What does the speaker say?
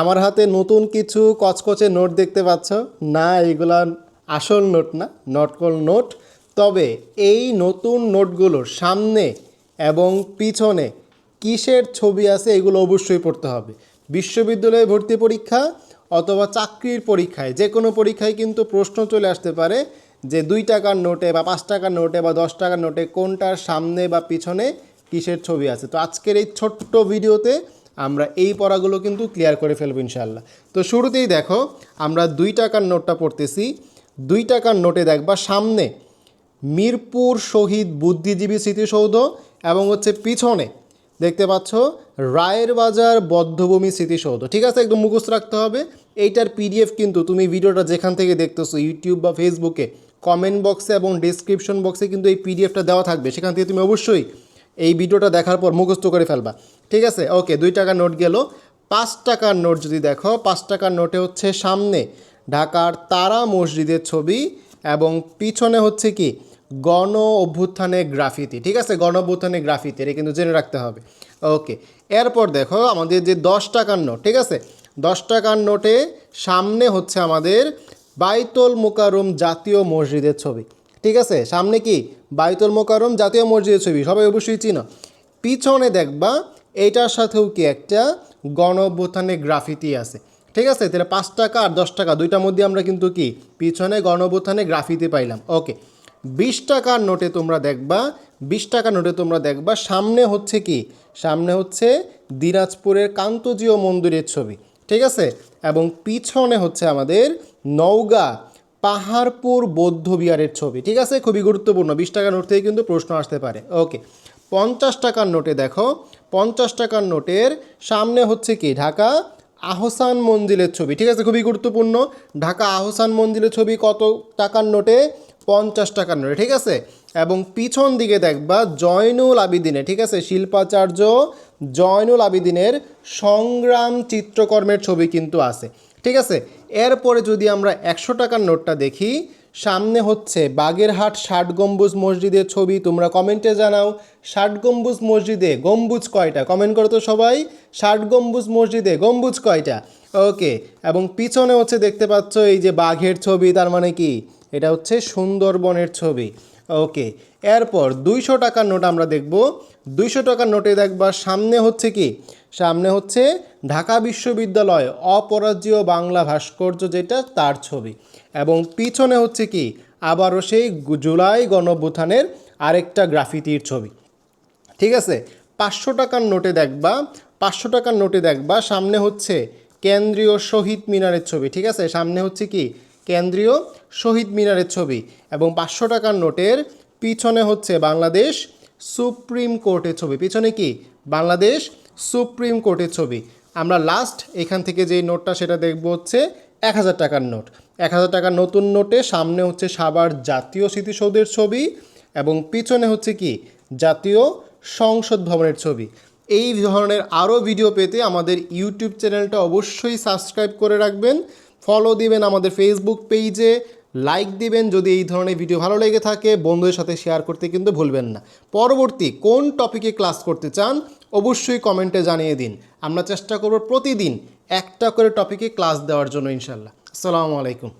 আমার হাতে নতুন কিছু কচকচে নোট দেখতে পাচ্ছ। না এইগুলা আসল নোট না, নটকল নোট। তবে এই নতুন নোটগুলোর সামনে এবং পিছনে কিসের ছবি আছে এগুলো অবশ্যই পড়তে হবে। বিশ্ববিদ্যালয়ে ভর্তি পরীক্ষা অথবা চাকরির পরীক্ষায়, যে কোনো পরীক্ষায় কিন্তু প্রশ্ন চলে আসতে পারে যে দুই টাকার নোটে বা পাঁচ টাকার নোটে বা দশ টাকার নোটে কোনটার সামনে বা পিছনে কিসের ছবি আছে। তো আজকের এই ছোট্ট ভিডিওতে আমরা এই পড়াগুলো কিন্তু ক্লিয়ার করে ফেলব ইনশাল্লাহ তো শুরুতেই দেখো, আমরা দুই টাকার নোটটা পড়তেছি। দুই টাকার নোটে দেখবা সামনে মিরপুর শহীদ বুদ্ধিজীবী স্মৃতিসৌধ এবং হচ্ছে পিছনে দেখতে পাচ্ছ রায়ের বাজার বদ্ধভূমি স্মৃতিসৌধ। ঠিক আছে, একদম মুখস্থ রাখতে হবে। এইটার পিডিএফ কিন্তু তুমি ভিডিওটা যেখান থেকে দেখতেছো ইউটিউব বা ফেসবুকে কমেন্ট বক্সে এবং ডিসক্রিপশন বক্সে কিন্তু এই পিডিএফটা দেওয়া থাকবে। সেখান থেকে তুমি অবশ্যই এই ভিডিওটা দেখার পর মুখস্থ করে ফেলবা। ঠিক আছে? ওকে দুই টাকার নোট গেল। পাঁচ টাকার নোট যদি দেখো, পাঁচ টাকার নোটে হচ্ছে সামনে ঢাকার তারা মসজিদের ছবি এবং পিছনে হচ্ছে কি? গণ অভ্যুত্থানে গ্রাফিতি, ঠিক আছে? গণ অভ্যুত্থানে গ্রাফিতি, এটা কিন্তু জেনে রাখতে হবে। ওকে এরপর দেখো আমাদের যে দশ টাকার নোট, ঠিক আছে? দশ টাকার নোটে সামনে হচ্ছে আমাদের বাইতুল মোকারম জাতীয় মসজিদের ছবি, ঠিক আছে? সামনে কি? বাইতুল মোকারম জাতীয় মসজিদের ছবি, সবাই অবশ্যই চিনো। পিছনে দেখবা এইটার সাথেও কি একটা গণ অভ্যুত্থানে গ্রাফিতি আছে। ঠিক আছে? তাহলে পাঁচ টাকা আর দশ টাকা, দুইটার মধ্যে আমরা কিন্তু কি? পিছনে গণ অভ্যুত্থানে গ্রাফিতি পাইলাম। ওকে। বিশ টাকার নোটে তোমরা দেখবা, বিশ টাকার নোটে তোমরা দেখবা, সামনে হচ্ছে কি? সামনে হচ্ছে দিনাজপুরের কান্তজীয় মন্দিরের ছবি। ঠিক আছে? এবং পিছনে হচ্ছে আমাদের নওগাঁ পাহাড়পুর বৌদ্ধ বিহারের ছবি। ঠিক আছে? খুবই গুরুত্বপূর্ণ। বিশ টাকার নোট থেকে কিন্তু প্রশ্ন আসতে পারে। ওকে। পঞ্চাশ টাকার নোটে দেখো পঞ্চাশ টাকার নোটের সামনে হচ্ছে কি? ঢাকা আহসান মঞ্জিলের ছবি। ঠিক আছে? খুবই গুরুত্বপূর্ণ। ঢাকা আহসান মঞ্জিলের ছবি কত টাকার নোটে? পঞ্চাশ টাকার নোটে। ঠিক আছে? এবং পিছন দিকে দেখবা জয়নুল আবিদিনে ঠিক আছে? শিল্পাচার্য জয়নুল আবিদিনের সংগ্রাম চিত্রকর্মের ছবি কিন্তু আছে। ঠিক আছে? এরপরে যদি আমরা একশো টাকার নোটটা দেখি সামনে হচ্ছে বাগেরহাট ষাট গম্বুজ মসজিদের ছবি। তোমরা কমেন্টে জানাও, ষাট গম্বুজ মসজিদে গম্বুজ কয়টা? কমেন্ট করো তো সবাই, ষাট গম্বুজ মসজিদে গম্বুজ কয়টা? ওকে, এবং পিছনে হচ্ছে দেখতে পাচ্ছ এই যে বাঘের ছবি, তার মানে কি? এটা হচ্ছে সুন্দরবনের ছবি। ওকে, এরপর দুইশো টাকার নোট আমরা দেখব। দুইশো টাকার নোটে দেখবা সামনে হচ্ছে কি? সামনে হচ্ছে ঢাকা বিশ্ববিদ্যালয় অপরাজীয় বাংলা ভাস্কর্য যেটা তার ছবি। এবং পিছনে হচ্ছে কি? আবারও সেই জুলাই গণঅভ্যুত্থানের আরেকটা গ্রাফিতির ছবি। ঠিক আছে? পাঁচশো টাকার নোটে দেখবা, পাঁচশো টাকার নোটে দেখবা সামনে হচ্ছে কেন্দ্রীয় শহীদ মিনারের ছবি। ঠিক আছে? সামনে হচ্ছে কি? কেন্দ্রীয় শহীদ মিনারের ছবি এবং পাঁচশো টাকার নোটের পিছনে হচ্ছে বাংলাদেশ সুপ্রিম কোর্টের ছবি। পিছনে কি? বাংলাদেশ সুপ্রিম কোর্টের ছবি। আমরা লাস্ট এখান থেকে যে নোটটা সেটা দেখব হচ্ছে এক হাজার টাকার নোট। এক হাজার টাকার নতুন নোটে সামনে হচ্ছে সাভার জাতীয় স্মৃতিসৌধের ছবি এবং পিছনে হচ্ছে কি? জাতীয় সংসদ ভবনের ছবি। এই ধরনের আরও ভিডিও পেতে আমাদের ইউটিউব চ্যানেলটা অবশ্যই সাবস্ক্রাইব করে রাখবেন। ফলো দিবেন আমাদের ফেসবুক পেজে লাইক দিবেন যদি এই ধরনের ভিডিও ভালো লেগে থাকে, বন্ধুদের সাথে শেয়ার করতে কিন্তু ভুলবেন না। পরবর্তী কোন টপিকে ক্লাস করতে চান, অবশ্যই কমেন্টে জানিয়ে দিন। আমরা চেষ্টা করব প্রতিদিন একটা করে টপিকে ক্লাস দেওয়ার জন্য ইনশাল্লাহ আসসালামু আলাইকুম।